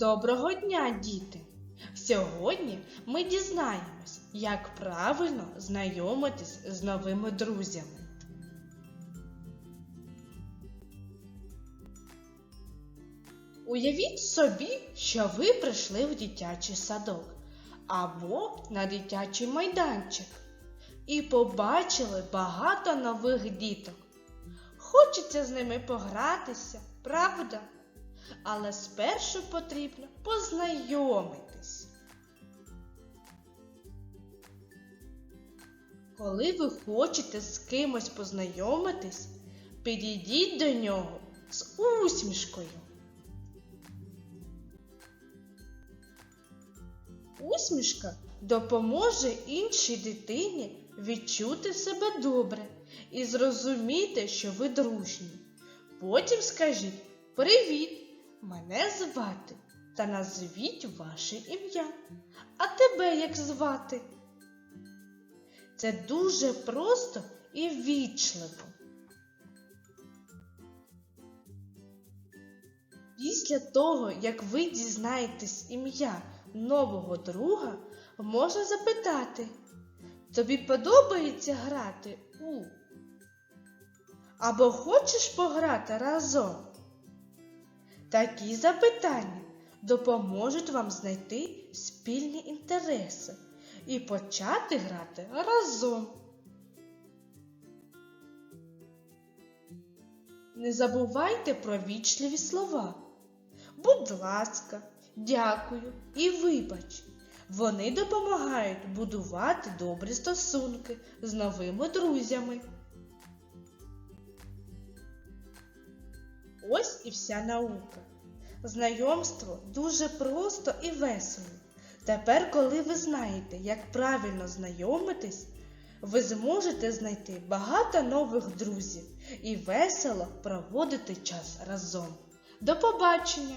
Доброго дня, діти! Сьогодні ми дізнаємось, як правильно знайомитись з новими друзями. Уявіть собі, що ви прийшли в дитячий садок або на дитячий майданчик і побачили багато нових діток. Хочеться з ними погратися, правда? Але спершу потрібно познайомитись. Коли ви хочете з кимось познайомитись, підійдіть до нього з усмішкою. Усмішка допоможе іншій дитині відчути себе добре і зрозуміти, що ви дружні. Потім скажіть Привіт! Мене звати та назвіть ваше ім'я. А тебе як звати? Це дуже просто і ввічливо. Після того, як ви дізнаєтесь ім'я нового друга, можна запитати, тобі подобається грати у? Або хочеш пограти разом? Такі запитання допоможуть вам знайти спільні інтереси і почати грати разом. Не забувайте про вічливі слова. Будь ласка, дякую і вибач. Вони допомагають будувати добрі стосунки з новими друзями. Ось і вся наука. Знайомство дуже просто і весело. Тепер, коли ви знаєте, як правильно знайомитись, ви зможете знайти багато нових друзів і весело проводити час разом. До побачення!